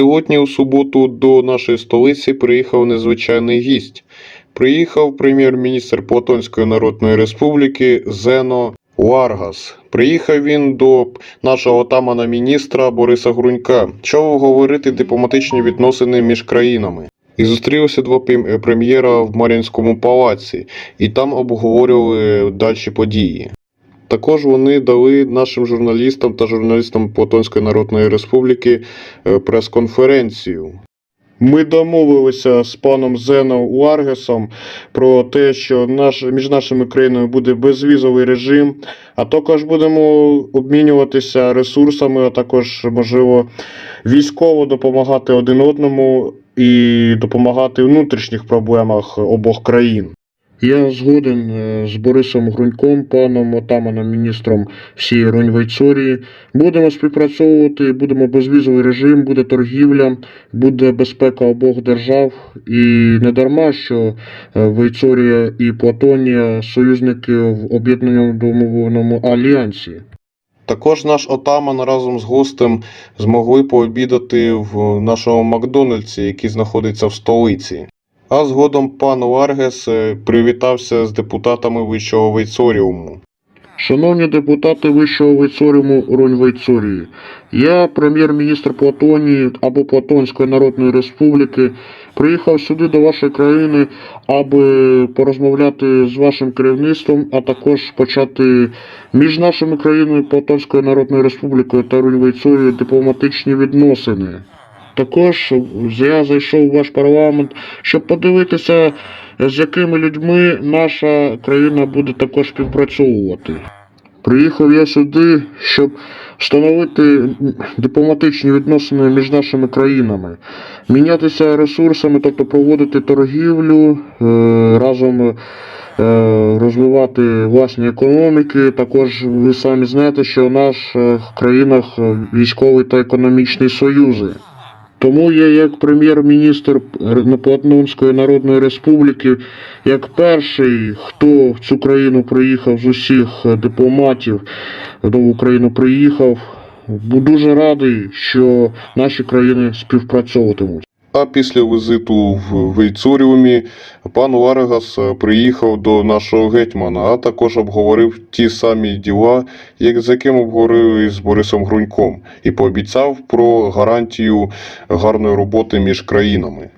Сьогодні, у суботу, до нашої столиці приїхав незвичайний гість. Приїхав прем'єр-міністр Платонської Народної Республіки Зено Варгас. Приїхав він до нашого отамана міністра Бориса Грунька, щоб обговорити дипломатичні відносини між країнами. І зустрілися два прем'єра в Мар'їнському палаці, і там обговорювали дальші події. Також вони дали нашим журналістам та журналістам Платонської Народної Республіки е, прес-конференцію. Ми домовилися з паном Зеном Ларгесом про те, що наш, між нашими країнами буде безвізовий режим, а також будемо обмінюватися ресурсами, а також, можливо, військово допомагати один одному і допомагати в внутрішніх проблемах обох країн. Я згоден е, з Борисом Груньком, паном отаманом міністром всієї Роньвейцорії. Будемо співпрацьовувати, будемо безвізовий режим, буде торгівля, буде безпека обох держав. І не дарма, що е, Вейцорія і Платонія союзники в об'єднаному альянсі. Також наш отаман разом з гостем змогли пообідати в нашому Макдональдсі, який знаходиться в столиці. А згодом пан Ларгес е, привітався з депутатами Вищого Вейцоріуму. Шановні депутати Вищого Вейцоріуму Ронь-Вейцорії, я, прем'єр-міністр Платонії або Платонської Народної Республіки, приїхав сюди до вашої країни, аби порозмовляти з вашим керівництвом, а також почати між нашими країнами Платонською Народною Республікою та Ронь-Вейцорією дипломатичні відносини. Також я зайшов у ваш парламент, щоб подивитися, з якими людьми наша країна буде також співпрацьовувати. Приїхав я сюди, щоб встановити дипломатичні відносини між нашими країнами, мінятися ресурсами, тобто проводити торгівлю, е, разом е, розвивати власні економіки. Також ви самі знаєте, що в наших країнах військовий та економічний союзи. Тому я, як прем'єр-міністр Платонської Народної Республіки, як перший, хто в цю країну приїхав з усіх дипломатів, до України приїхав, дуже радий, що наші країни співпрацьовуватимуть. А після візиту в Вейцуріумі пан Варгас е, приїхав до нашого гетьмана, а також обговорив ті самі діла, як з яким обговорили з Борисом Груньком, і пообіцяв про гарантію гарної роботи між країнами.